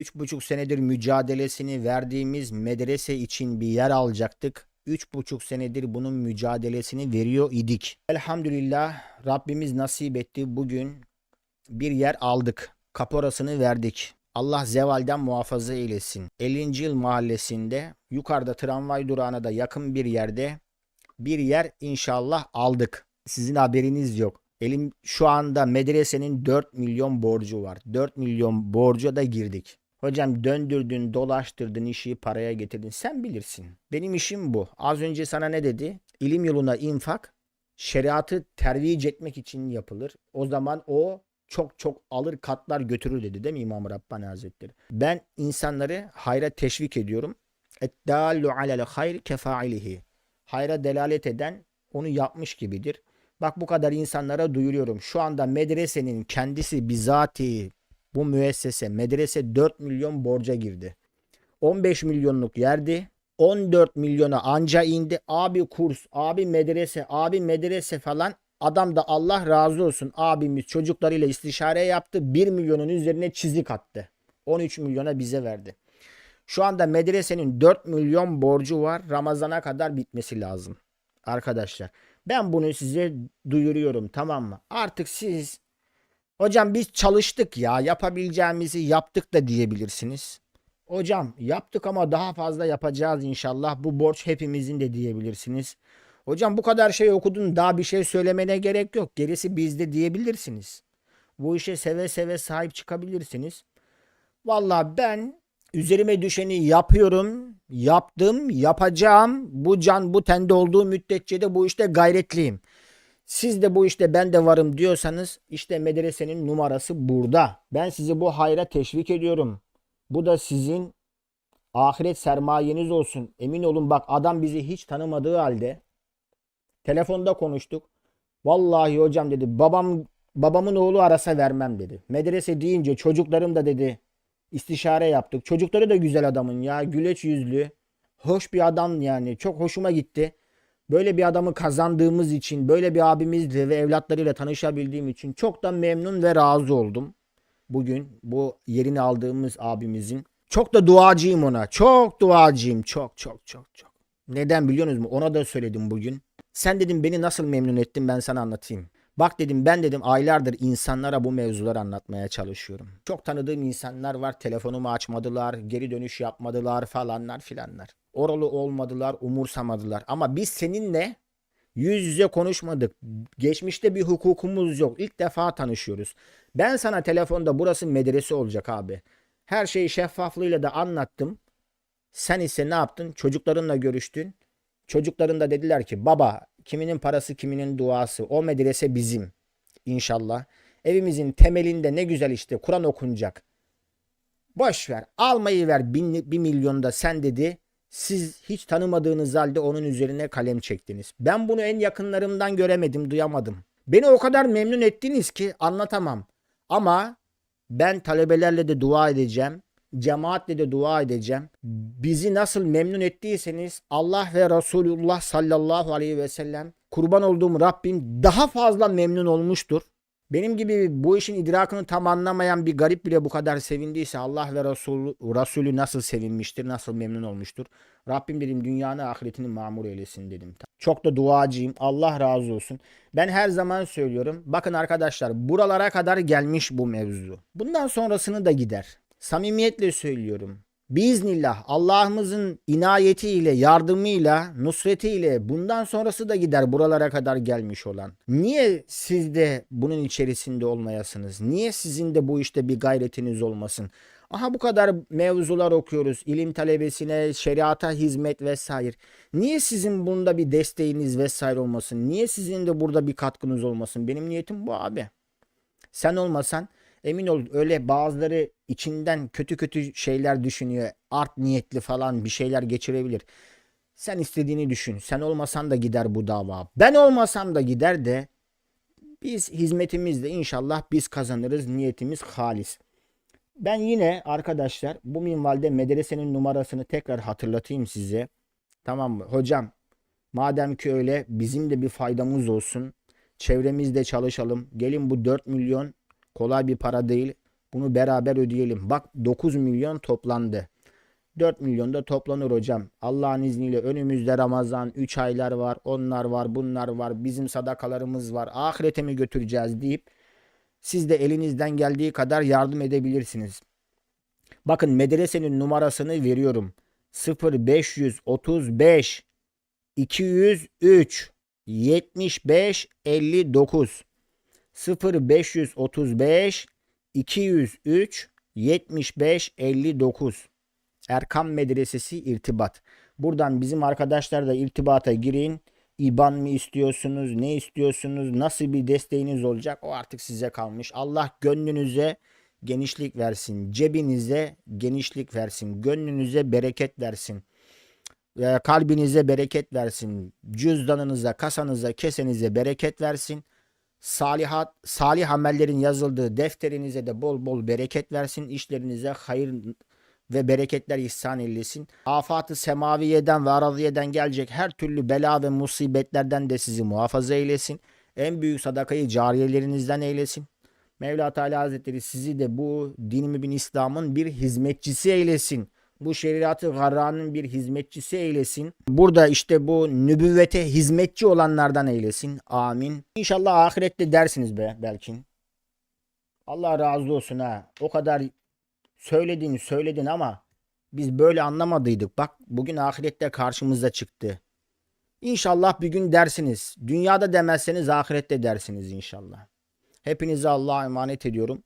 Üç buçuk senedir mücadelesini verdiğimiz medrese için bir yer alacaktık. Üç buçuk senedir bunun mücadelesini veriyor idik. Elhamdülillah Rabbimiz nasip etti. Bugün bir yer aldık. Kaporasını verdik. Allah zevalden muhafaza eylesin. 50. yıl mahallesinde yukarıda tramvay durağına da yakın bir yerde bir yer inşallah aldık. Sizin haberiniz yok. Elim şu anda medresenin 4 milyon borcu var. 4 milyon borca da girdik. Hocam döndürdün, dolaştırdın, işi paraya getirdin. Sen bilirsin. Benim işim bu. Az önce sana ne dedi? İlim yoluna infak, şeriatı tervic etmek için yapılır. O zaman o çok çok alır katlar götürür dedi değil mi İmam Rabbani Hazretleri? Ben insanları hayra teşvik ediyorum. Eddallu alel hayr kefailihi. Hayra delalet eden onu yapmış gibidir. Bak bu kadar insanlara duyuruyorum. Şu anda medresenin kendisi bizatihi bu müessese medrese 4 milyon borca girdi. 15 milyonluk yerdi. 14 milyona anca indi. Abi kurs, abi medrese, abi medrese falan. Adam da Allah razı olsun abimiz çocuklarıyla istişare yaptı. 1 milyonun üzerine çizik attı. 13 milyona bize verdi. Şu anda medresenin 4 milyon borcu var. Ramazana kadar bitmesi lazım. Arkadaşlar ben bunu size duyuruyorum tamam mı? Artık siz hocam biz çalıştık ya yapabileceğimizi yaptık da diyebilirsiniz. Hocam yaptık ama daha fazla yapacağız inşallah. Bu borç hepimizin de diyebilirsiniz. Hocam bu kadar şey okudun daha bir şey söylemene gerek yok. Gerisi bizde diyebilirsiniz. Bu işe seve seve sahip çıkabilirsiniz. Valla ben üzerime düşeni yapıyorum, yaptım, yapacağım. Bu can bu tende olduğu müddetçe de bu işte gayretliyim. Siz de bu işte ben de varım diyorsanız işte medresenin numarası burada. Ben sizi bu hayra teşvik ediyorum. Bu da sizin ahiret sermayeniz olsun. Emin olun bak adam bizi hiç tanımadığı halde telefonda konuştuk. Vallahi hocam dedi babam babamın oğlu arasa vermem dedi. Medrese deyince çocuklarım da dedi istişare yaptık. Çocukları da güzel adamın ya güleç yüzlü. Hoş bir adam yani çok hoşuma gitti. Böyle bir adamı kazandığımız için, böyle bir abimizle ve evlatlarıyla tanışabildiğim için çok da memnun ve razı oldum. Bugün bu yerini aldığımız abimizin. Çok da duacıyım ona. Çok duacıyım. Çok çok çok çok. Neden biliyorsunuz mu? Ona da söyledim bugün. Sen dedim beni nasıl memnun ettin ben sana anlatayım. Bak dedim ben dedim aylardır insanlara bu mevzuları anlatmaya çalışıyorum. Çok tanıdığım insanlar var telefonumu açmadılar, geri dönüş yapmadılar falanlar filanlar. Oralı olmadılar, umursamadılar. Ama biz seninle yüz yüze konuşmadık. Geçmişte bir hukukumuz yok. İlk defa tanışıyoruz. Ben sana telefonda burası medrese olacak abi. Her şeyi şeffaflığıyla da anlattım. Sen ise ne yaptın? Çocuklarınla görüştün. Çocukların da dediler ki baba kiminin parası kiminin duası. O medrese bizim inşallah. Evimizin temelinde ne güzel işte Kur'an okunacak. Boş ver almayı ver bin, bir milyonda sen dedi. Siz hiç tanımadığınız halde onun üzerine kalem çektiniz. Ben bunu en yakınlarımdan göremedim, duyamadım. Beni o kadar memnun ettiniz ki anlatamam. Ama ben talebelerle de dua edeceğim. Cemaatle de dua edeceğim. Bizi nasıl memnun ettiyseniz Allah ve Resulullah sallallahu aleyhi ve sellem kurban olduğum Rabbim daha fazla memnun olmuştur. Benim gibi bu işin idrakını tam anlamayan bir garip bile bu kadar sevindiyse Allah ve Resulü, Resulü nasıl sevinmiştir, nasıl memnun olmuştur. Rabbim dedim dünyanı ahiretini mamur eylesin dedim. Çok da duacıyım. Allah razı olsun. Ben her zaman söylüyorum. Bakın arkadaşlar buralara kadar gelmiş bu mevzu. Bundan sonrasını da gider. Samimiyetle söylüyorum. Biiznillah Allah'ımızın inayetiyle, yardımıyla, nusretiyle bundan sonrası da gider buralara kadar gelmiş olan. Niye siz de bunun içerisinde olmayasınız? Niye sizin de bu işte bir gayretiniz olmasın? Aha bu kadar mevzular okuyoruz. İlim talebesine, şeriata hizmet vesaire. Niye sizin bunda bir desteğiniz vesaire olmasın? Niye sizin de burada bir katkınız olmasın? Benim niyetim bu abi. Sen olmasan emin ol öyle bazıları içinden kötü kötü şeyler düşünüyor. Art niyetli falan bir şeyler geçirebilir. Sen istediğini düşün. Sen olmasan da gider bu dava. Ben olmasam da gider de biz hizmetimizde inşallah biz kazanırız. Niyetimiz halis. Ben yine arkadaşlar bu minvalde medresenin numarasını tekrar hatırlatayım size. Tamam mı? Hocam madem ki öyle bizim de bir faydamız olsun. Çevremizde çalışalım. Gelin bu 4 milyon kolay bir para değil. Bunu beraber ödeyelim. Bak 9 milyon toplandı. 4 milyon da toplanır hocam. Allah'ın izniyle önümüzde Ramazan 3 aylar var. Onlar var, bunlar var. Bizim sadakalarımız var. Ahirete mi götüreceğiz deyip siz de elinizden geldiği kadar yardım edebilirsiniz. Bakın medresenin numarasını veriyorum. 0535 203 75 59 0535 203 75 59 Erkam Medresesi irtibat. Buradan bizim arkadaşlarla irtibata girin. İban mı istiyorsunuz? Ne istiyorsunuz? Nasıl bir desteğiniz olacak? O artık size kalmış. Allah gönlünüze genişlik versin. Cebinize genişlik versin. Gönlünüze bereket versin. Ve kalbinize bereket versin. Cüzdanınıza, kasanıza, kesenize bereket versin. Salihat, salih amellerin yazıldığı defterinize de bol bol bereket versin. İşlerinize hayır ve bereketler ihsan eylesin. Afatı semaviyeden ve araziyeden gelecek her türlü bela ve musibetlerden de sizi muhafaza eylesin. En büyük sadakayı cariyelerinizden eylesin. Mevla Teala Hazretleri sizi de bu din mübin İslam'ın bir hizmetçisi eylesin. Bu şeriatı garranın bir hizmetçisi eylesin. Burada işte bu nübüvvete hizmetçi olanlardan eylesin. Amin. İnşallah ahirette dersiniz be belki. Allah razı olsun ha. O kadar söyledin söyledin ama biz böyle anlamadıydık. Bak bugün ahirette karşımıza çıktı. İnşallah bir gün dersiniz. Dünyada demezseniz ahirette dersiniz inşallah. Hepinize Allah'a emanet ediyorum.